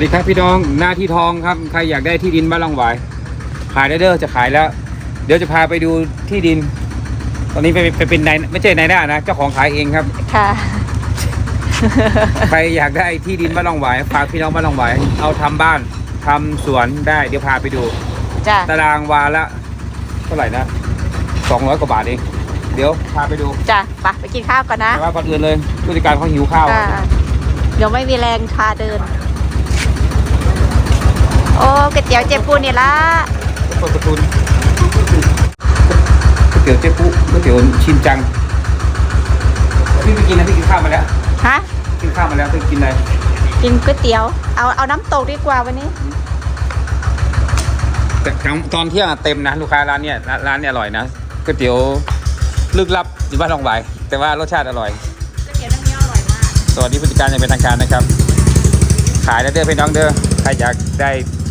วัสดีครับพี่น้องหน้าที่ทองครับใครอยากได้ที่ดินบ้านลองหวายขายได้เด้อจะขายแล้ว เดี๋ยวจะพาไปดูที่ดิน ตอนนี้ไปไปเป็นนายไม่ใช่นายหน้านะเจ้าของขายเองครับ ค่ะ ใครอยากได้ที่ดินบ้านลองหวายฝากพี่น้องบ้านลองหวายเอาทำบ้านทำสวนได้เดี๋ยวพาไปดูจ้ะตารางวาละเท่าไหร่นะสองร้อยกว่าบาทเองเดี๋ยวพาไปดูจ้ะไปไปกินข้าวก่อนนะแต่ว่าก่อนอื่นเลยผู้จัดการเขาหิวข้าวค่ะเดี๋ยวไม่มีแรงพาเดิน โอ้ก๋วยเตี๋ยวเจ็บปูนี่ละเปิดประตูก๋วยเตี๋ยวเจ๊ปุ๊ก๋วยเตี๋ยวชินจังพี่ไปกินนะพี่กินข้าวมาแล้วฮะกินข้าวมาแล้วพี่กินอะไรกินก๋วยเตี๋ยว เอาเอาน้ำตกดีกว่าวันนี้แต่ตอนเที่ยงอะเต็มนะลูกค้าร้านเนี้ยร้านร้านเนี้ยอร่อยนะก๋วยเตี๋ยวลึกลับอยู่บ้านลองใบายแต่ว่ารสชาติอร่อยก๋วยเตี๋ยวน้ำเงี้ยวอร่อยมากสวัสดีผู้จัดการอย่างเป็นทางการนะครับ ขายแล้วเด้อพี่น้องเด้อใครอยากได้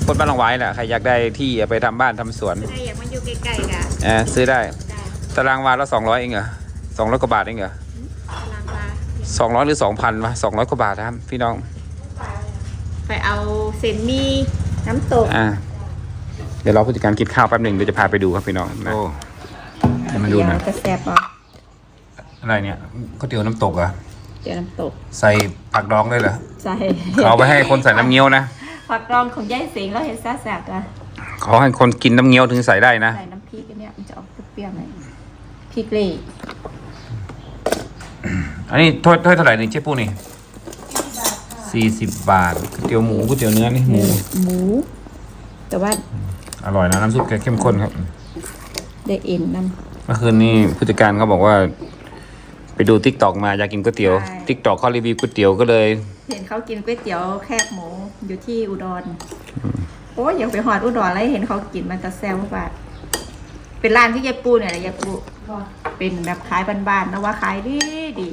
คนบ้านลองไว้น่ะใครอยากได้ที่เอาไปทำบ้านทำสวนใครอยากมาอยู่ใกล้ๆกันเออซื้อได้ จ้ะตารางวาละสองร้อยเองเหรอสองร้อยกว่าบาทเองเหรอตารางวาสองร้อยหรือสองพันวะสองร้อยกว่าบาทนะครับพี่น้อง ไปเอาเซนมีน้ำตก อ่า เดี๋ยวเราผู้จัดการกินข้าวแป๊บหนึ่งเดี๋ยวจะพาไปดูครับพี่น้องโอ้มาดูหน่อยกระแซบอะอะไรเนี่ยก๋วยเตี๋ยวน้ำตกเหรอเตี๋ยวน้ำตก ใส่ผักดองด้วยเหรอใช่เอาไปให้คนใส่น้ำเงี้ยวนะ ผักดองของยายสิงเราเห็นแซ่บๆนะขอให้คนกินน้ำเงี้ยวถึงใส่ได้นะใส่น้ำพริกอันเนี้ยมันจะออกเปรี้ยวๆหน่อยพริกเล่อันนี้ถ้วยถ้วยเท่าไหร่นี่เจ๊ปูนี่สี่สิบบาทก๋วยเตี๋ยวหมูก๋วยเตี๋ยวเนื้อนี่หมู หมู แต่ว่าอร่อยนะน้ำซุปแกเข้มข้นครับได้เอ็นน้เมื่อคืนนี้ผู้จัดการเขาบอกว่า ไปดูทิกตอกมาอยากกินก๋วยเตี๋ยวใช่ทิกตอกเขารีวิวก๋วยเตี๋ยวก็เลยำ เห็นเขากินก๋วยเตี๋ยวแคบหมูอยู่ที่อุดร โอ้ยอยากไปหอดอุดรแล้วเห็นเขากินมันจะแซ่บมากเป็นร้านที่ยายปูเนี่ยแหละยายปูเป็นแบบขายบ้านๆนะว่าขายดีดี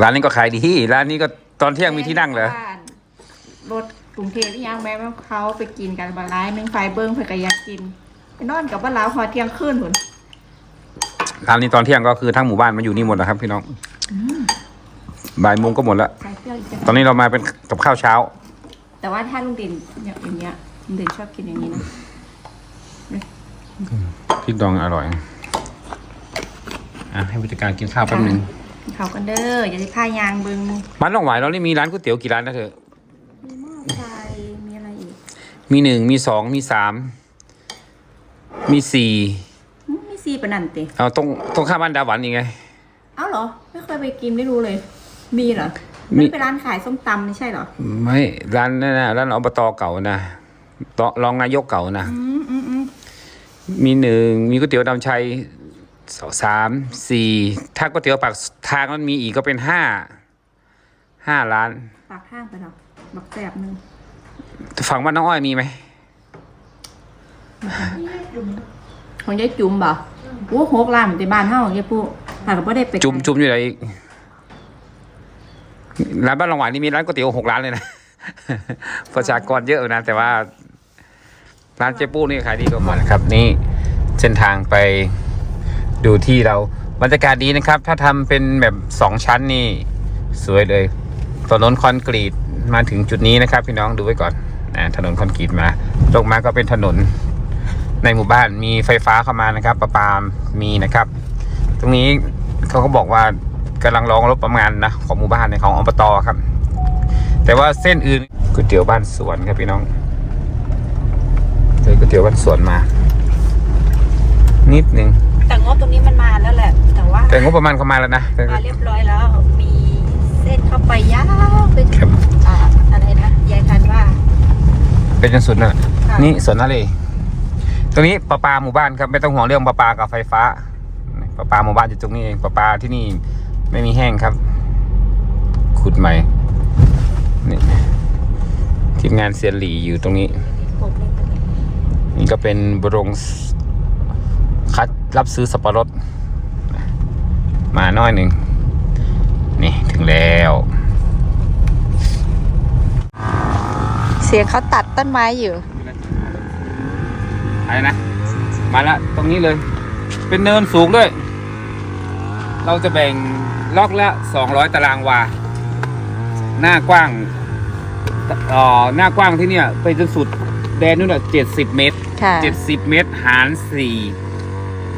ร้านนี้ก็ขายดีร้านนี้ก็ตอนเที่ยงมีที่นั่งเหรอบ้านรถกรุงเทพที่ยังแม่เขาไปกินกันบางร้านหนึงไฟเบิ้งเพื่อกอยากกินไปนอนกับบ้านเราหอดเที่ยงคืนหุ่นร้านนี้ตอนเที่ยงก็คือทั้งหมู่บ้านมาอยู่นี่หมดนะครับพี่น้องบ่ายโมงก็หมดละใส่ เปรี้ยวอีกจังตอนนี้เรามาเป็นกับข้าวเช้า แต่ว่าถ้าลุงเด่นอย่างอย่างเงี้ยลุงเด่นชอบกินอย่างนี้นะพริกดองอร่อย อะให้ผู้จัดการกินข้าวแป๊บหนึงเขากันเด้ออย่าได้ผ้ายางบึงมันลองหวายเรานี่มีร้านก๋วยเตี๋ยวกี่ร้านนะเธอมีหม้อไฟมีอะไรอีกมีหนึ่งมีสองมีสามมีสี่หึมีซีปะนันติเอาตรงตรงข้ามบ้านดาหวันอีกไงเอ้าเหรอ ไม่เคยไปกินไม่รู้เลย มีเหรอ มีมันเป็นร้านขายส้มตำนี่ใช่เหรอ ไม่ร้านนั่นนะร้านอบตเก่านะตรองนายกเก่านะอืมอืมอืมมีหนึ่งมีก๋วยเตี๋ยวดำชัยสองสามสี่ถ้าก๋วยเตี๋ยวปากทางมันมีอีกก็เป็นห้าห้าร้าน ปากข้างไปหรอบักแสบหนึงฝั่งบ้านน้องอ้อยมีไหมของยายจุ๋มบ่โอ้หกร้านในบ้านเฮายายปูหากว่าได้ไปจุ่มจุ่มอยู่ไหนอีก ร้านบ้านรองหวานนี่มีร้านก๋วยเตี๋ยวหกร้านเลยนะประชากรเยอะนะ แต่ว่า ร้านเจ๊ปูนี่ขายดีกว่าหมดนครับ นี่เส้นทางไปดูที่เราบรรยากาศดีนะครับ ถ้าทำเป็นแบบสองชั้นนี่ สวยเลย ถนนคอนกรีตมาถึงจุดนี้นะครับ พี่น้องดูไว้ก่อนนะถนนคอนกรีตมาลงมาก็เป็นถนน ในหมู่บ้านมีไฟฟ้าเข้ามานะครับ ประปามีนะครับ ตรงนี้เขาก็บอกว่า กำลังรองรบประมาณนะของหมู่บ้านในของอบตครับ แต่ว่าเส้นอื่นก๋วยเตี๋ยวบ้านสวนครับพี่น้องเลยก๋วยเตี๋ยวบ้านสวนมา นิดนึงแต่งบตรงนี้มันมาแล้วแหละ แต่ว่า แต่งบประมาณเข้ามาแล้วนะมาเรียบร้อยแล้ว มีเส้นเข้าไปยาวไปถึครังบอ่าอะไรนะยายทันว่า เป็นจนสุดนะค่ะนี่สวนนาเลตรงนี้ประปาหมู่บ้านครับไม่ต้องห่วงเรื่องประปากับไฟฟ้าประปาหมู่บ้านอยู่ตรงนี้เองประปาที่นี่ ไม่มีแห้งครับ ขุดใหม่นี่ทีมงานเซียนหลีอยู่ตรงนี้กบเล็กตัวนี้นี่ก็เป็นบรงสคัดรับซื้อสับปะรด มาน้อยหนึ่ง นี่ถึงแล้ว เสียงเขาตัดต้นไม้อยู่อะไรนะ มาละตรงนี้เลย เป็นเนินสูงด้วย เราจะแบ่งล็อกละ 200 ตารางวา หน้ากว้างเอ่อหน้ากว้างที่เนี่ยไปจนสุดแดนนู่นน่ะเจ็ดสิบเมตรค่ะเจ็ดสิบเมตรหารสี่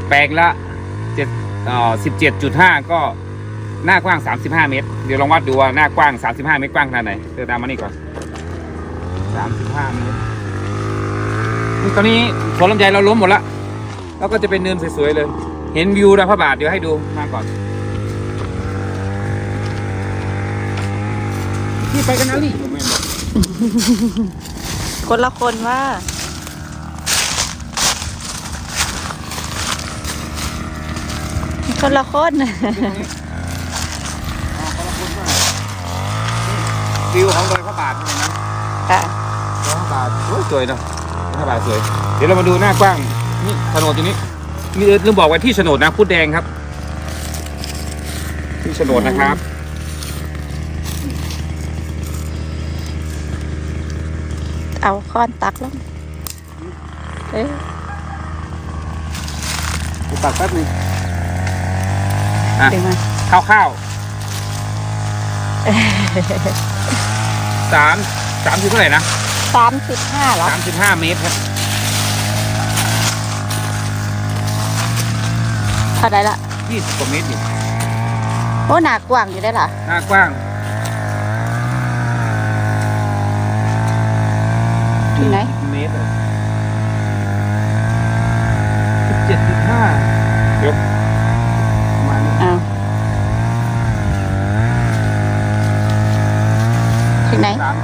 แปลงละเจ็ดเอ่อสิบเจ็ดจุดห้าก็หน้ากว้างสามสิบห้าเมตร เดี๋ยวลองวัดดูว่าหน้ากว้างสามสิบห้าเมตรกว้างขนาดไหนเดินตามมานี่ก่อนสามสิบห้าเมตรนี่ตอนนี้สวนลำไยเราล้มหมดละแล้วก็จะเป็นเนินสวยๆเลย เห็นวิวนะพระบาทเดี๋ยวให้ดูมาก่อน ที่ไปกันนะนี่คนละคนว่า คนละคนวิวของดอยพระบาทเห็นไหมค่ะดอยพระบาทโอ้ยสวยเนอะดอยพระบาทสวย เดี๋ยวเรามาดูหน้ากว้าง นี่โฉนดอยู่นี้ มีเออลืมบอกไว้ที่โฉนดนะพูดแดงครับ ที่โฉนดนะครับ เอาค้อนตักลงเอ๊ะตัดแป๊บนึงอะดึงมาข้าวข้าวสามสามสิบเท่าไหร่นะสามสิบห้าหรอสามสิบห้าเมตรครับ ท่าไหรละยี่สิบกว่าเมตรอยู่โอ้หนากว้างอยู่ได้ล่ะหน้ากว้างถึงไหนเมตรสิบเจ็ดสิบห้าเดี๋ยวประมาณนี้อ้าวถึงไหนสาม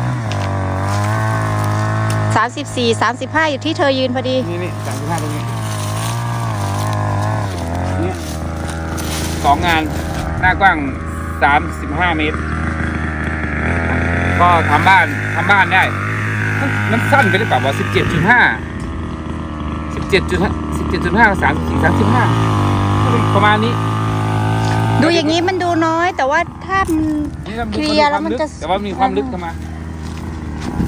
สามสิบสี่สามสิบห้าอยู่ที่เธอยืนพอดี นี่นี่สามสิบห้าตรงนี้ 2งงาน หน้ากว้าง 35 เมตร ก็ทำบ้านทำบ้านได้น้ำสั้นไปหรือเปล่าวะ17.5 17.5 17.5 34 35 ประมาณนี้ดูอย่างนี้มันดูน้อย แต่ว่าถ้ามันเคลียร์แล้วมันจะแต่ว่ามีความลึกเข้ามา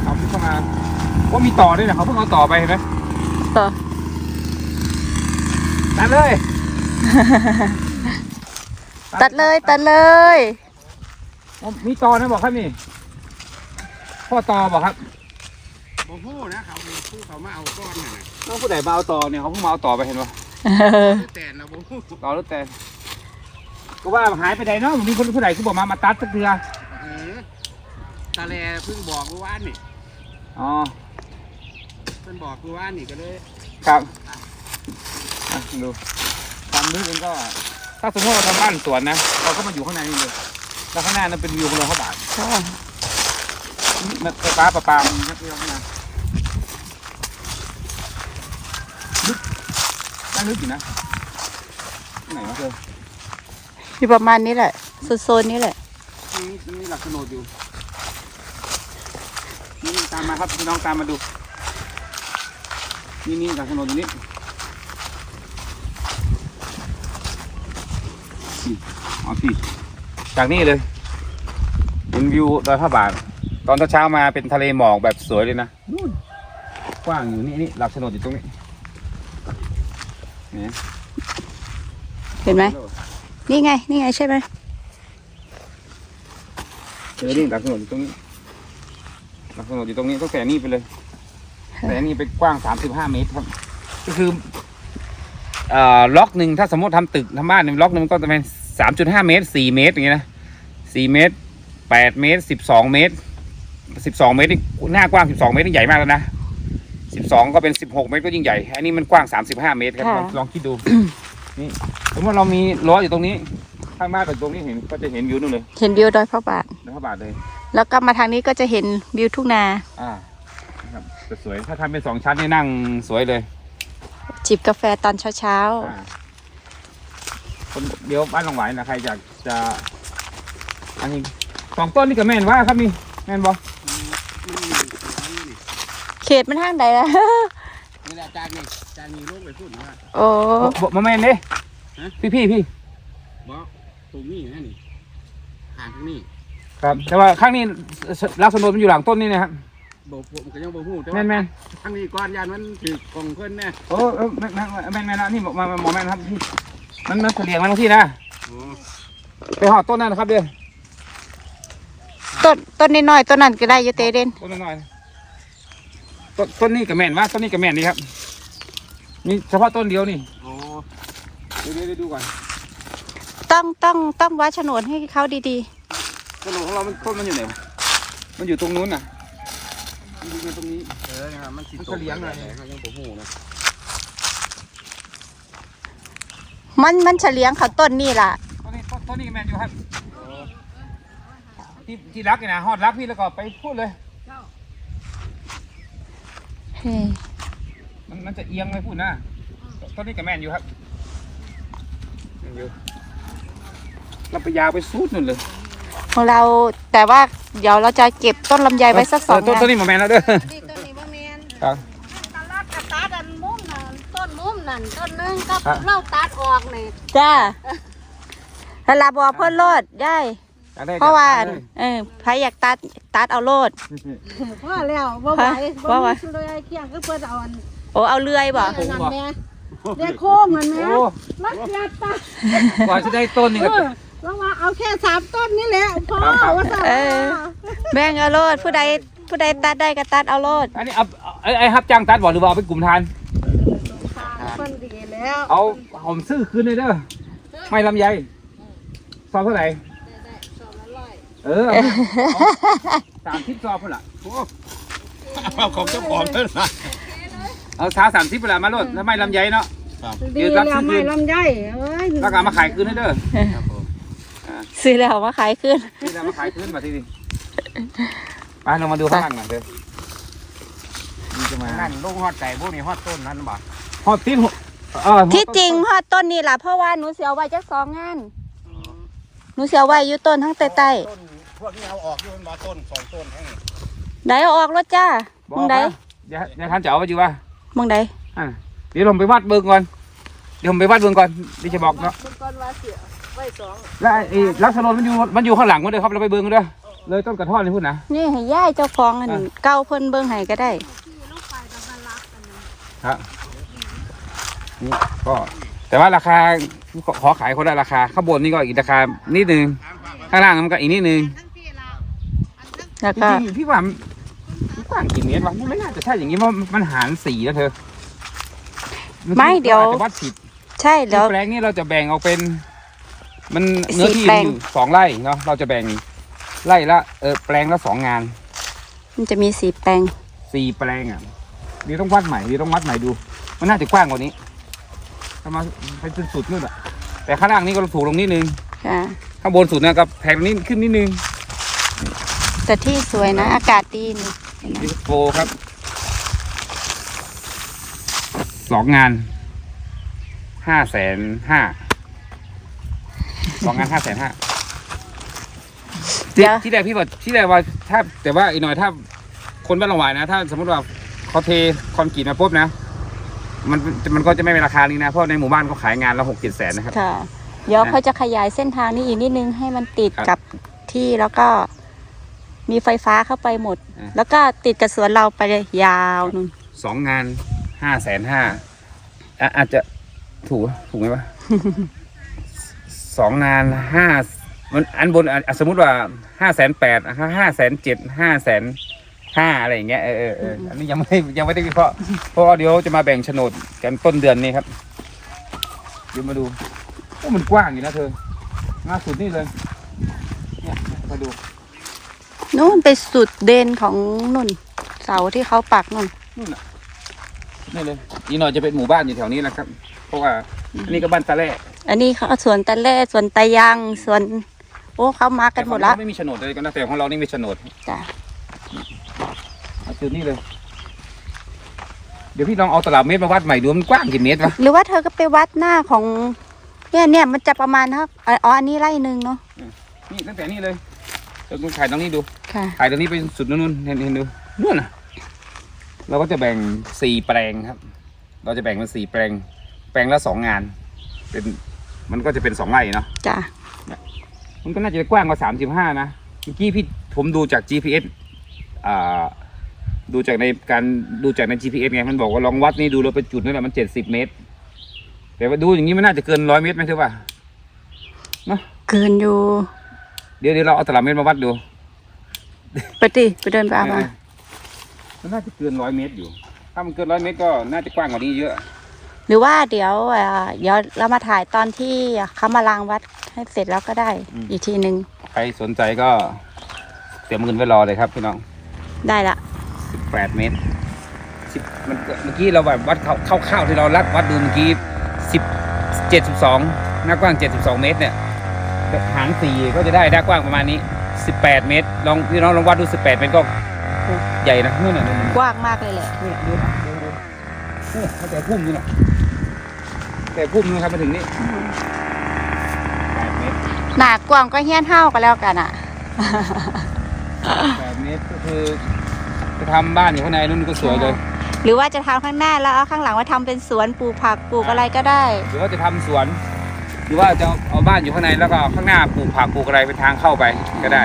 ความลึกเข้ามาว่ามีต่อด้วยนะเขาเพิ่งเอาต่อไปเห็นไหมต่อตัดเลย ตัดเลยตัดเลยอ๋อมีต่อนะบอกครับนี่พ่อต่อบอกครับผมพูดนะเขามีผู้เขามาเอาก้อนน่ะนะน้องผู้ใดมาเอาต่อเนี่ยเขาเพิ่งมาเอาต่อไปเห็นปะแต่นะผมพูดต่อรถแต่ก็ว่าหายไปไหนเนาะมีคนผู้ใดคือบอกมามาตัดสักเดือเออตาแลเพิ่งบอกเมื่อวานนี่อ๋อเพิ่นบอกเมื่อวานนี่ก็เลยครับอะดูความลึกมันก็ ถ้าสมมติเราทำบ้านสวนนะเราก็มาอยู่ข้างในนี่เลยแล้วข้างหน้านั้นเป็นวิวของเราเขาบาทค่ะมันไฟฟ้าประปามันก็เที่ยวมาลึกน่าลึกอยู่นะที่ไหนวะเธออยู่ประมาณนี้แหละโซนๆนี้แหละ นี่นี่หลักโฉนดอยู่นี่ตามมาครับพี่น้องตามมาดู นี่นี่หลักโฉนดอยู่นี่ เอาสิจากนี่เลยเห็นวิวดอยพระบาท ตอนเช้าๆมาเป็นทะเลหมอกแบบสวยเลยนะนู่นกว้างอยู่นี่นี่หลักโฉนดอยู่ตรงนี้เนี่ยเห็นไหมนี่ไง นี่ไงใช่ไหมเออนี่หลักโฉนดอยู่ตรงนี้หลักโฉนดอยู่ตรงนี้ตั้งแต่นี่ไปเลย แต่อันนี่ไปกว้างสามสิบห้าเมตรครับก็คือเอ่อล็อกหนึ่งถ้าสมมติทำตึกทำบ้านหนึ่งล็อกหนึ่งมันก็จะเป็น สามจุดห้าเมตรสี่เมตรอย่างเงี้ยนะสี่เมตรแปดเมตรสิบสองเมตรสิบสองเมตรนี่หน้ากว้างสิบสองเมตรนี่ใหญ่มากแล้วนะสิบสองก็เป็นสิบหกเมตรก็ยิ่งใหญ่ อันนี้มันกว้างสามสิบห้าเมตรครับลองลองคิดดูนี่สมมติเรามีล้ออยู่ตรงนี้ข้างบ้านกับตรงนี้เห็นก็จะเห็นวิวนู่นเลยเห็นวิวดอยพระบาทนะพระบาทเลย แล้วก็มาทางนี้ก็จะเห็นวิวทุ่งนา อ่านะครับจะสวยถ้าทำเป็นสองชั้นนี่นั่งสวยเลย จิบกาแฟตอนเช้าอ่า คนเดี๋ยวบ้านหลงหวายนะใครอยากจะอันนี้สองต้นนี่กับแม่นว่าครับนี่แม่นบอมันมีอันนี้นี่ๆเขตมันทางใดล่ะ นี่แหละจานนี่จานนี้ลงไปพูดว่า โอ้บมาแม่นเด้ฮะ พี่พี่พี่บอกตรงนี้นะนี่ห่างทางนี้ครับ แต่ว่าข้างนี้ลักษณะมันอยู่หลังต้นนี่นะครับบอกผมก็ยังบอกพูดแต่แม่ว่านแม่นทางนี้ก้อนยานมันถือกล่องเพิ่นแน่โอ้เออแม่นแม่นแม่นแม่นนะนี่บอกมาหมอแม่นครับพี่ มันมันเสลียงมาตรงที่นะอ๋อไปหอดต้นนั่นนะครับเด้อห่ต้นต้นน้อยๆต้นนั้นก็ได้อยู่เตเด่นต้นน้อยๆต้นต้นนี้กับแม่นว่าต้นนี้กับแม่นนี่ครับนี่เฉพาะต้นเดียวนี่อ๋อเดี๋ยวเดี๋ยวเดี๋ยวดูก่อนต้องต้องต้องวัดโฉนดให้เขาดีต้นของเรามันต้นมันอยู่ไหนวะมันอยู่ตรงนู้นน่ะมันอยู่ตรงนี้เออนะครับมันสิมันก็เลี้ยงอะไรเขายังบ่ฮู้นะ ๆ มันมันเฉลียงเขาต้นนี่ล่ะต้นนี้ต้นต้นนี้กับแม่นอยู่ครับที่ที่รักนี่นะฮอดรักพี่แล้วก็ไปพูดเลยเฮ้ยมันมันจะเอียงไปพูดนะต้นนี้กับแม่นอยู่ครับแม่นอยู่เราไปยาวไปซูดนู่นเลยของเราแต่ว่าเดี๋ยวเราจะเก็บต้นลำไยไว้สักสองเต้นงาต้นนนี้มาแม่นแล้วเด้อนี่ต้นนี้บ่แม่นครับ ตลาดกระตัดอันมุมนั่นต้ นมุมนั่นต้นหนึงก็ครับเราตัดออกนี่จ้าแล้วลาบอกเพื่อนโลดได้อยกได้เพราะว่าจัดเลยเออใครอยากตัดตัดเอาโลดพอแล้วบ่ไหวพอบ่ไหวมีเลยไอ้เคียงก็เพิ่นเอาอันโอ้เอาเลื่อยบ่อันนั่นแม่เรียกโค้งนั่นแม่โอ้มันเสียตา กว่าจะได้ต้นนี่เอก็อแล้วว่าเอาแค่สามต้นนี่แหละพอครับ ว่าซั่นเออแบ่งเอาโลดผู้ใดผู้ใดตัดได้ก็ตัดเอาโลดอันนี้เอาเอาไอ้ไอ้ฮับจ้างตัดบ่หรือว่าเอาไปกลุ่มทานเพิ่นดี แล้วเอาผมซื้อคืนเลยเด้อไม่ลำไยซอบเท่าไหร่ได้ๆสองละร้อยเออสามสิบซอบเท่าไหร่เอาของเจ้าของเพิ่นนะเอาเช้าสามสิบเวลามาโลดแล้วไม่ลำไยเนาะดีเดี๋ยวรับแล้วซื้อไม่ลำไยเอ้ยแล้วก็เอามาขายคืนให้เด้อครับผมซื้อแล้วมาขายขึ้นนี่เรามาขายคืนมาที่นี่ไปเรามาดูข้างล่างหน่อยเด้อนี่จะมานั่นลงฮอดใจพวกนี้ฮอดต้นนั้นบ่ฮอตติดหัวเออที่จริงฮอดต้นนี่ล่ะเพราะว่าหนูเสียไว้จักสองงานหนูเสียไว้อยู่ต้นทั้งใต้ต้นพวกนี้เอาออกอยู่มันบ่ต้นสองต้นแค่นี้ๆไหนเอาออกรถจ้าบอกมึงใดว่าอย่าอย่าทันจะเอาไปอยู่ว่ามึงใดอะเดี๋ยวผมไปวัดเบิ่งก่อน เดี๋ยวผมไปวัดเบิ่งก่อนเดี๋ยวจะบอกเนาะ มันก่อนว่าเสียไว้สองแล้วไอ้ลักษณะมันอยู่มันอยู่ข้างหลังมันเลยครับเราไปเบิ่งกันเด้อเลยต้นกระท่อนนี่พูดนะ นี่ให้ย่ายเจ้าของอันอะ เก้าเพิ่นเบิ่งให้ก็ได้ ที่ลงไปตะวันรักอันนั้นครับ นี่ก็ แต่ว่าราคาขอขอขายคนละราคาข้างบนนี่ก็อีกราคานิดนึงข้างล่างมันก็อีกนิดนึงทั้งที่เราอันทั้งแล้วจก็ริงๆพี่ว่ามันมันกว้างกี่เมตรวะมันไม่น่าจะใช่อย่างนี้เพราะมันหารสีแล้วเธอไม่เดี๋ยว อาจจะวัดผิด ใช่แล้ว แปลงนี้เราจะแบ่งออกเป็น มันสี่เนื้อที่แปลง อยู่สองไร่เนาะเราจะแบ่งไร่ละเออแปลงละสองงานมันจะมีสีแปลงสี่แปลงอะเดี๋ยวต้องวัดใหม่เดี๋ยวต้องวัดใหม่ดู มันน่าจะกว้างกว่านี้ ถ้ามาไปจนสุดนู่นอะ แต่ข้างล่างนี้ก็ถูกลงนิดนึง ค่ะ ข้างบนสุดเนี่ยก็แพงนิดขึ้นนิดนึงแต่ที่สวยนะ อากาศดีนี่ดิสโฟครับ สองงาน ห้าแสนห้า สองงานห้าแสนห้าเดี๋ยว ที่แรกพี่บอกที่แรกว่าถ้าแต่ว่าอีกหน่อยถ้าคนบ้านละหวายนะ ถ้าสมมติว่าเขาเทคอนกรีตมาปุ๊บนะ มันมันก็จะไม่เป็นราคานี้นะ เพราะในหมู่บ้านเขาขายงานละหกเจ็ดแสนนะครับ ค่ะ เดี๋ยวเขาจะขยายเส้นทางนี้อีกนิดนึงให้มันติดครับกับที่แล้วก็มีไฟฟ้าเข้าไปหมด อ่าแล้วก็ติดกับสวนเราไปเลยยาวนู่นสองงานห้าแสนห้าอาจจะถูกถูกไหมวะ สองงานห้ามันอันบนอะอะสมมุติว่าห้าแสนแปดห้าแสนเจ็ดห้าแสน ห้าอะไรอย่างเงี้ยเออเออเอออันนี้ยังไม่ได้ยังไม่ได้วิเคราะห์เพราะว่าเดี๋ยวจะมาแบ่งโฉนดกันต้นเดือนนี้ครับเดี๋ยวมาดูโอ้มันกว้างอยู่นะเธอมาสุดนี่เลยเนี่ยมาดูนู่นไปสุดเดนของนุ่น เสาที่เขาปักนุ่นนู่นน่ะนี่เลยอีกหน่อยจะเป็นหมู่บ้านอยู่แถวนี้แหละครับ เพราะว่าอันนี้ก็บ้านตะแล่อันนี้เขาสวนตะเล่สวนตะยังสวน โอ้เขามากันหมดละแต่ของเราไม่มีโฉนดเลยก็นะแต่ของเรานี่มีโฉนดจ้ะเอา จุดนี้เลย เดี๋ยวพี่ลองเอาตลับเมตรมาวัดใหม่ดูมันกว้างกี่เมตรวะหรือว่าเธอก็ไปวัดหน้าของ เนี่ยเนี่ยมันจะประมาณเท่าอ๋ออันนี้ไร่หนึ่งเนาะนี่ตั้งแต่นี่เลยเดี๋ยวคุณถ่ายตรงนี้ดูค่ะ ถ่ายตรงนี้ไปสุดนู่นๆเห็นเห็นดูนู่นน่ะ เราก็จะแบ่งสี่แปลงครับ เราจะแบ่งเป็นสี่แปลง แปลงละสองงาน เป็นมันก็จะเป็นสองไร่เนาะจ้ะมันก็น่าจะกว้างกว่าสามสิบห้านะเมื่อกี้พี่ผมดูจาก GPS อ่า ดูจากในการดูจากใน GPS ไงมันบอกว่าลองวัดนี่ดูเราไปจุดนั่นแหละมันเจ็ดสิบเมตร แต่ว่าดูอย่างนี้มันน่าจะเกินร้อยเมตรไหมคือว่าเกินอยู่ เดี๋ยวเดี๋ยวเราเอาตลับเมตรมาวัดดูไปดิไปเดินไปเอามามันน่าจะเกินร้อยเมตรอยู่ ถ้ามันเกินร้อยเมตรก็น่าจะกว้างกว่านี้เยอะ หรือว่าเดี๋ยวเอ่อเดี๋ยวเรามาถ่ายตอนที่เขามาล้างวัดให้เสร็จแล้วก็ได้อืมอีกทีหนึ่งใครสนใจก็เตรียมเงินไว้รอเลยครับพี่น้อง ได้ละ แปดเมตรสิบมันเมื่อกี้เราแบบวัดเข้าเข้าวๆที่เราลักวัดดูเมื่อกี้สิบเจ็ดสิบสองหน้ากว้างเจ็ดสิบสองเมตรเนี่ยหางสี่ก็จะได้หน้ากว้างประมาณนี้สิบแปดเมตร ลองพี่น้องลองวัดดูสิบแปดเมตรก็ใหญ่นะนู่นน่ะนู่นน่ะกว้างมากเลยแหละนี่ดูนะดูดูนี่ตั้งแต่พุ่มนี่แหละแต่พุ่มนะครับมาถึงนี่แปดเมตรหนากว้างก็เฮี้ยนเท่ากันแล้วกันอะแปดเมตรก็คือ จะทำบ้านอยู่ข้างในนู่นก็สวยเลยหรือว่าจะทำข้างหน้าแล้วเอาข้างหลังไว่าทำเป็นสวนปลูกผักปลูกอะไรก็ได้ หรือว่าจะทำสวน หรือว่าจะเอาบ้านอยู่ข้างในแล้วก็ข้างหน้าปลูกผักปลูกอะไรเป็นทางเข้าไปก็ได้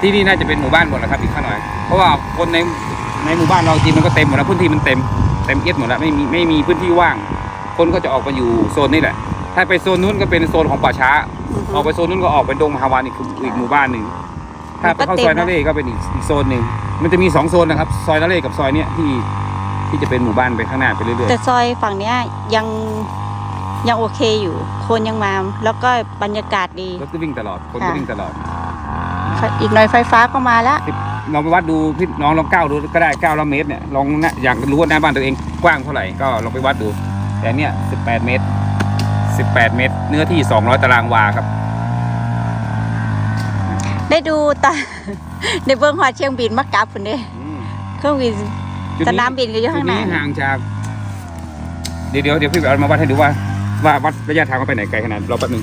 ที่นี่น่าจะเป็นหมู่บ้านหมดแล้วครับอีกข้างหน่อยเพราะว่าคนในในหมู่บ้านเราจริงมันก็เต็มหมดแล้วพื้นที่มันเต็มเต็มเอียดหมดแล้วไม่มีไม่มีพื้นที่ว่าง คนก็จะออกมาอยู่โซนนี้แหละ ถ้าไปโซนนู้นก็เป็นโซนของป่าช้าออกไปโซนนู้นก็ออกไปดงมหาวานอีกอีกหมู่บ้านหนึ่งถ้าไปเข้าซอยนาเล่ก็เป็นอีกอีกโซนหนึ่ง มันจะมีสองโซนนะครับ ซอยนาเล่กับซอยเนี้ยที่ที่จะเป็นหมู่บ้านไปข้างหน้าไปเรื่อยๆแต่ซอยฝั่งเนี้ยยังยังโอเคอยู่ คนยังมา แล้วก็บรรยากาศดีรถก็วิ่งตลอดคนก็ค่ะวิ่งตลอดอีกหน่อยไฟฟ้าก็มาแล้ว ลองไปวัดดูพี่น้องลองก้าวดูก็ได้ก้าวละเมตรเนี่ยลองนะอยากรู้ว่าหน้าบ้านตัวเองกว้างเท่าไหร่ก็ลองไปวัดดู แต่เนี่ย 18 เมตร 18 เมตร เนื้อที่ 200 ตารางวาครับ ได้ดูตอน ในเบื้องหอดเชียงบินมากลับคุณเด้เครื่องบินจุดสนามบินก็อยู่จุข้าดงหน้านี้ห่างจากเดี๋ยวเดี๋ยวเดี๋ยวพี่เอามาวัดให้ดูว่า ว่าวัดระยะทางว่าไปไหนไกลขนาดรอแป๊บหนึง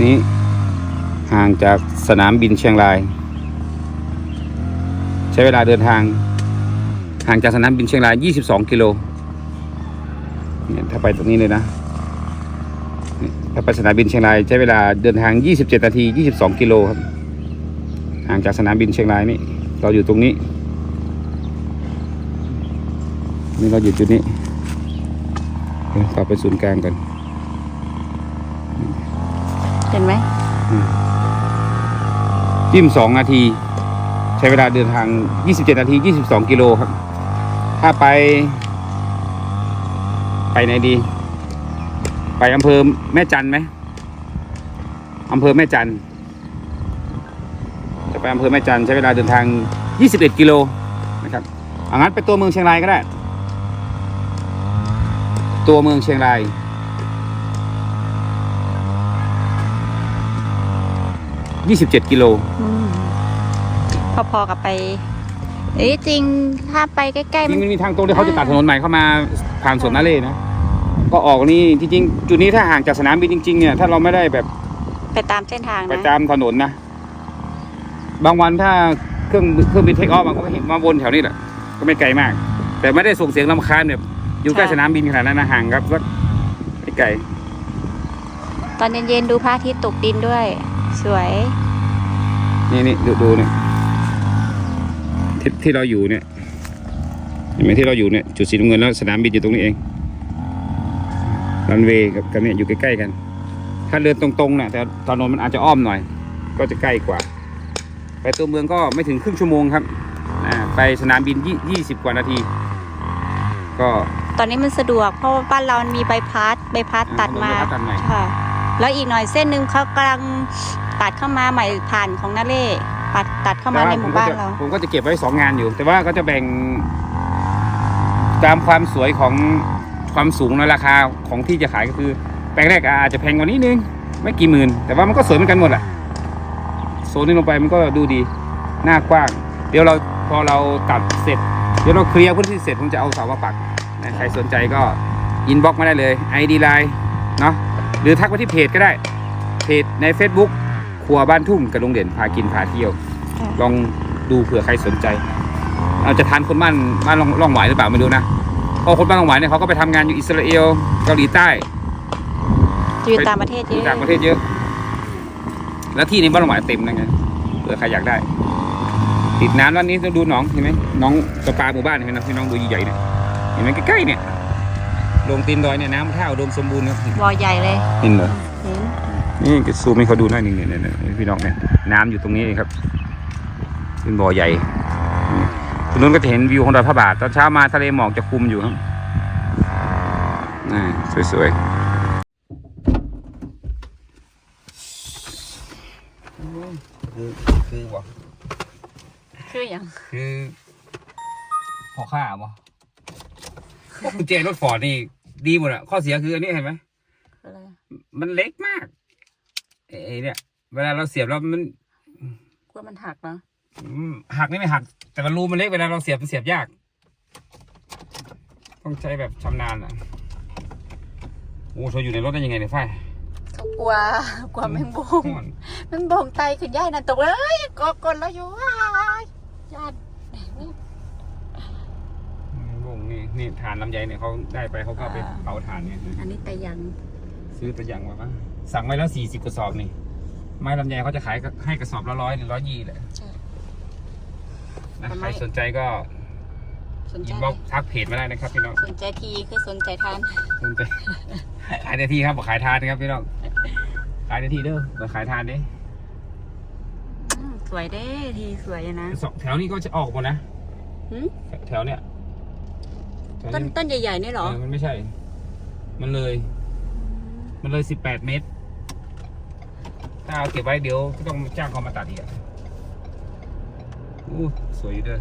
นี่ห่างจากสนามบินเชียงราย ใช้เวลาเดินทาง ห่างจากสนามบินเชียงราย 22 กิโลเนี่ยถ้าไปตรงนี้เลยนะนี่ ถ้าไปสนามบินเชียงรายใช้เวลาเดินทาง 27 นาที 22 กิโลครับห่างจากสนามบินเชียงรายนี่เราอยู่ตรงนี้ นี่เราอยู่จุดนี้เดี๋ยวขอไปศูนย์กลางก่อนเห็นไหมยี่สิบสองนาที ใช้เวลาเดินทาง 27 นาที 22 กิโลครับ ถ้าไป ไปไหนดี ไปอำเภอแม่จันไหมอำเภอแม่จันจะไปอำเภอแม่จันใช้เวลาเดินทาง 21 กิโลนะครับเอางั้นไปตัวเมืองเชียงรายก็ได้ ตัวเมืองเชียงราย 27 กิโลอืมพอๆกับไปเอ้ยจริงถ้าไปใกล้ๆจมัรินงมันมีทางตรงที่เขาจะตัดถนนใหม่เข้ามาผ่านสวนนาเล่นะ ก็ออกนี่จริงๆจุดนี้ถ้าห่างจากสนามบินจริงๆเนี่ยถ้าเราไม่ได้แบบไปตามเส้นทางไปนะตามถนนนะบางวันถ้าเครื่องเครื่องบินเทคออฟมันก็เห็นมาวนแถวนี้แหละก็ไม่ไกลมาก แต่ไม่ได้ส่งเสียงลำคาญแบบอยู่ใกล้สนามบินขนาดนั้นนะห่างครับสักไม่ไกลตอนเย็นๆดูพระอาทิตย์ตกดินด้วย สวย นี่นี่ดูดูเนี่ยที่ที่เราอยู่เนี่ยเห็นไหมที่เราอยู่เนี่ยจุดสีน้ำเงินแล้วสนามบินอยู่ตรงนี้เอง รันเวย์กับกันเนี่ยอยู่ใกล้ๆกัน ถ้าเดินตรงๆเนี่ยแต่ถนนมันอาจจะอ้อมหน่อย ก็จะใกล้กว่า ไปตัวเมืองก็ไม่ถึงครึ่งชั่วโมงครับอ่าไปสนามบินยี่ยี่สิบกว่านาที ก็ตอนนี้มันสะดวกเพราะว่าบ้านเรามันมีใบพัดใบพัดตัดมาถนนตัดใหม่ค่ะ แล้วอีกหน่อยเส้นหนึ่งเขากำลังตัดเข้ามาใหม่ผ่านของนาเล่ตัดตัดเข้ามาในหมู่บ้านเรา ผมก็จะเก็บไว้สองงานอยู่ แต่ว่าก็จะแบ่งตามความสวยของ ความสูงในราคาของที่จะขายก็คือ แปลงแรกอาจจะแพงกว่านี้นึง ไม่กี่หมื่น แต่ว่ามันก็สวยเหมือนกันหมดแหละโซนนี้ลงไปมันก็ดูดีหน้ากว้าง เดี๋ยวเราพอเราตัดเสร็จ เดี๋ยวเราเคลียร์พื้นที่เสร็จผมจะเอาเสามาปักนะใครสนใจก็อินบ็อกมาได้เลย ID Line เนาะหรือทักมาที่เพจก็ได้ เพจใน Facebook ครัวบ้านทุ่งกับลุงเด่นพากินพาเที่ยวค่ะลองดูเผื่อใครสนใจ เราจะทานคนบ้านบ้านล่องล่องหวายหรือเปล่าไม่รู้นะเพราะคนบ้านล่องหวายเนี่ยเขาก็ไปทำงานอยู่อิสราเอลเกาหลีใต้จะอยู่ต่างประเทศเยอยู่อะต่างประเทศเยอะ แล้วที่ในบ้านล่องหวายเต็มนะไงเผื่อใครอยากได้ ติดน้ำแล้วนี้ต้องดูหนองเห็นไหมหน้องประปาหมู่บ้านเห็นไหมพี่น้องดูใหญ่ๆเนี่ยเห็นไหมใกล้ๆเนี่ยลงตีนดอยเนี่ยน้ำท่าอุดมสมบูรณ์ครับวอใหญ่เลยเห็นเหรอเห็นนี่ก็ซูมให้เขาดูหน่อยหนึ่งเนี่ยเนี่ยเนี่ยพี่น้องเนี่ยน้ำอยู่ตรงนี้ครับเป็นบ่อใหญ่อืมต รงนู้นก็จะเห็นวิวของดอยพระบาท ตอนเช้ามาทะเลหมอกจะคุมอยู่ครับอ่าสวยๆคือคือบ่คืออย่างคือพอค่าบ่พวกกุญแจรถฟอร์ดนี่ดีหมดอะข้อเสียคืออันนี้เห็นไหมอะไรมันเล็กมากไอ้เนี่ย เวลาเราเสียบแล้วมันกลัวมันหักเนาะอืม หักนี่ไม่หัก แต่มันรูมันเล็กเวลาเราเสียบมันเสียบยาก ต้องใช้แบบชำนาญอะโอ้เธออยู่ในรถได้ยังไงเนี่ยฝ้ายเขากลัวกลัวแมงบงม่วนแมงบงไตขึ้นย่ายนั่นตกเลยกอกนแล้วอยู่ว้ายญาติวงนี่นี่ฐานลำไยเนี่ยเขาได้ไปเขาก็เอาไปเผาถ่านเนี่ยอันนี้แต่ยัง ซื้อตัวอย่างมาปะสั่งไว้แล้วสี่สิบกระสอบนี่ไม้ลำไยเขาจะขายให้กระสอบละร้อยหรือร้อยยี่แหละใช่ นะทำไมใครสนใจก็สนใจอินบ็อกทักเพจมาได้นะครับพี่น้อง สนใจทีคือสนใจทานสนใจขายในที่ครับบอกขายทานนะครับพี่น้อง ขายในที่เด้อบอกขายทานเด้อืมสวยเด้ทีสวยอะนะสองแถวนี้ก็จะออกหมดนะหืมแถวเนี้ยแถวต้นนี้ต้นใหญ่ๆนี่เหรอเออมันไม่ใช่ มันเลย มันเลยสิบแปดเมตร ถ้าเอาเก็บไว้เดี๋ยวก็ต้องจ้างเขามาตัดอีกอะอู้ สวยอยู่เด้อ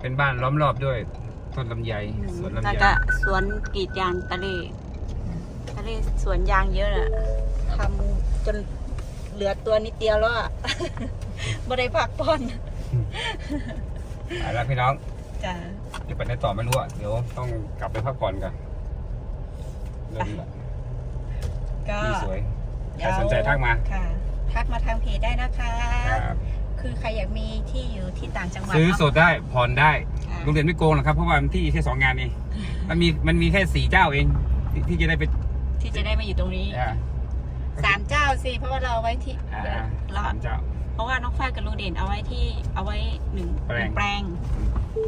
เป็นบ้านล้อมรอบด้วย ต้นลำไยสวนลำแล้วไยก็สวนกรีดยางตะเลตะเลสวนยางเยอะอะทำจนเหลือตัวนิดเดียวแล้วอะบ่ได้พักผ่อนไปแล้วพี่น้องจ้าเดี๋ยวไปไหนต่อไม่รู้อะเดี๋ยวต้องกลับไปพักผ่อนกันเริ่มละก็ที่สวยใครสนใจทักมาค่ะ ทักมาทางเพจได้นะคะ ครับ คือใครอยากมีที่อยู่ที่ต่างจังหวัดซื้อเนาะสดได้ผ่อนได้ค่ะโรงเรียนไม่โกงหรอกครับ เพราะว่ามันที่แค่สองงานเองมันมีมันมีแค่สี่เจ้าเองที่ที่จะได้ไปที่จะได้มาอยู่ตรงนี้อ่า สามเจ้าสิเพราะว่าเราเอาไว้ที่อ่า เราสามเจ้า เพราะว่าน้องฝ้ายกับลุงเด่นเอาไว้ที่เอาไว้หนึ่งแปลง หนึ่งแปลง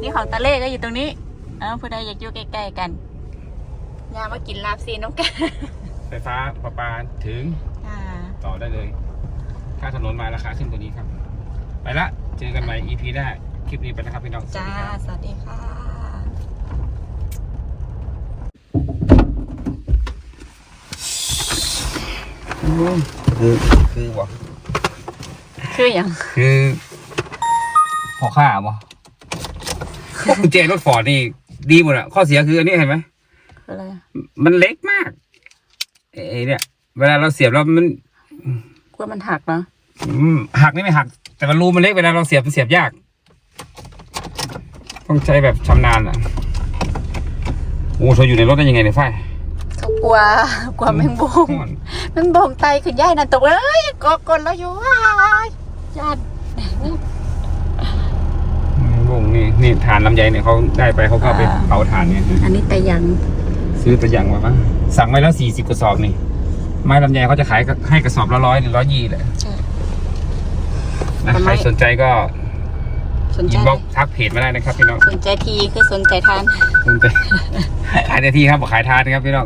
นี่ของตาเล่ก็อยู่ตรงนี้เออผู้ใดอยากอยู่ใกล้ๆกันยามากินลาบซีน้องกันไฟฟ้าประปาถึงอ่า ต่อได้เลย ค่าถนนมาราคาขึ้นกว่านี้ครับ ไปละ เจอกันใหม่ EP หน้า คลิปนี้ไปนะครับพี่น้อง สวัสจ้า ดีครับ สวัสดีค่ะคือคือบ่คืออย่างคือพอค่าบ่พวกกุญแจรถฟอร์ดนี่ดีหมดอะข้อเสียคืออันนี้เห็นไหม อะไรมันเล็กมากไอ้เนี่ย เวลาเราเสียบแล้วมันกลัวมันหักเนาะอืมหักนี่ไม่หัก แต่มันรูมันเล็กเวลาเราเสียบมันเสียบยาก ต้องใช้แบบชำนาญอะโอ้เธออยู่ในรถได้ยังไงเนี่ยฝ้ายเขากลัวกลัวแมงบงม่วนแมงบงไตขึ้นย่ายนั่นตกเลยกอกนแล้วอยู่ว้ายญาติวงนี่นี่ฐานลำไยเนี่ยเขาได้ไปเขาก็เอาไปเผาถ่านเนี่ยอันนี้แต่ยัง ซื้อตัวอย่างมาปะสั่งไว้แล้วสี่สิบกระสอบนี่ไม้ลำไยเขาจะขายให้กระสอบละร้อยหรือร้อยยี่แหละใช่ นะทำไมใครสนใจก็สนอิใจนบ็อกทักเพจมาได้นะครับพี่น้องสนใจทีคือสนใจทานสนใจขายในที่ครับบอกขายทานนะครับพี่น้อง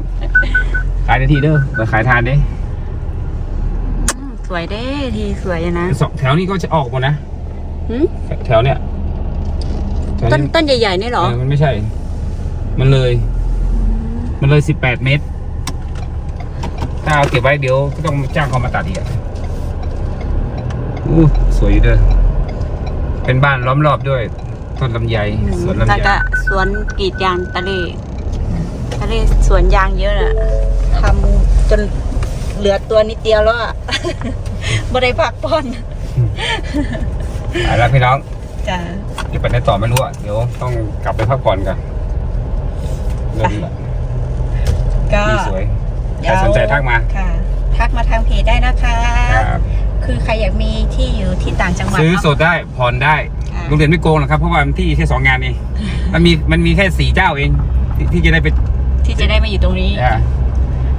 ขายในที่เด้อบอกขายทานเด้อืมสวยเด้ทีสวยอะนะสองแถวนี้ก็จะออกหมดนะหืมแถวเนี้ยแถวต้นนี้ต้นใหญ่ๆนี่เหรอเออมันไม่ใช่ มันเลย มันเลยสิบแปดเมตร ถ้าเอาเก็บไว้เดี๋ยวก็ต้องจ้างเขามาตัดอีกอะอู้ สวยอยู่เด้อเป็นบ้านล้อมรอบด้วยต้นลำไยสวนลำแล้วไยก็สวนกรีดยางตะเลตะเลสวนยางเยอะอะทำจนเหลือตัวนิดเดียวแล้วอะบ่ได้พักผ่อนไปแล้วพี่น้องจ้าเดี๋ยวไปไหนต่อไม่รู้อะเดี๋ยวต้องกลับไปพักผ่อนกันเริ่มละก็ที่สวยใครสนใจทักมาค่ะ ทักมาทางเพจได้นะคะ ครับ คือใครอยากมีที่อยู่ที่ต่างจังหวัดซื้อเนาะสดได้ผ่อนได้อ่าโรงเรียนไม่โกงหรอกครับเพราะว่ามันที่แค่สองงานเองมันมีมันมีแค่สี่เจ้าเองที่ที่จะได้ไปที่จะได้มาอยู่ตรงนี้อ่า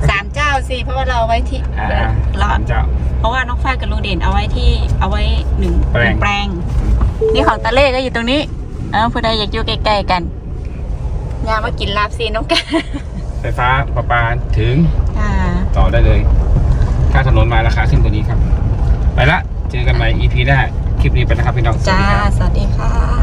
สามเจ้าสิเพราะว่าเราเอาไว้ที่อ่าเราสามเจ้า เพราะว่าน้องฝ้ายกับลุงเด่นเอาไว้ที่เอาไว้หนึ่งแปลง หนึ่งแปลง นี่ของตาเล่ก็อยู่ตรงนี้ เออผู้ใดอยากอยู่ใกล้ๆกันยามากินลาบซีน้องกันไฟฟ้าประปาถึงอ่า ต่อได้เลยถ้าถนนมาราคาขึ้นกว่านี้ครับ ไปละ เจอกันใหม่ EP หน้า คลิปนี้ไปนะครับพี่น้องสวัสจ้า ดีครับ สวัสดีค่ะ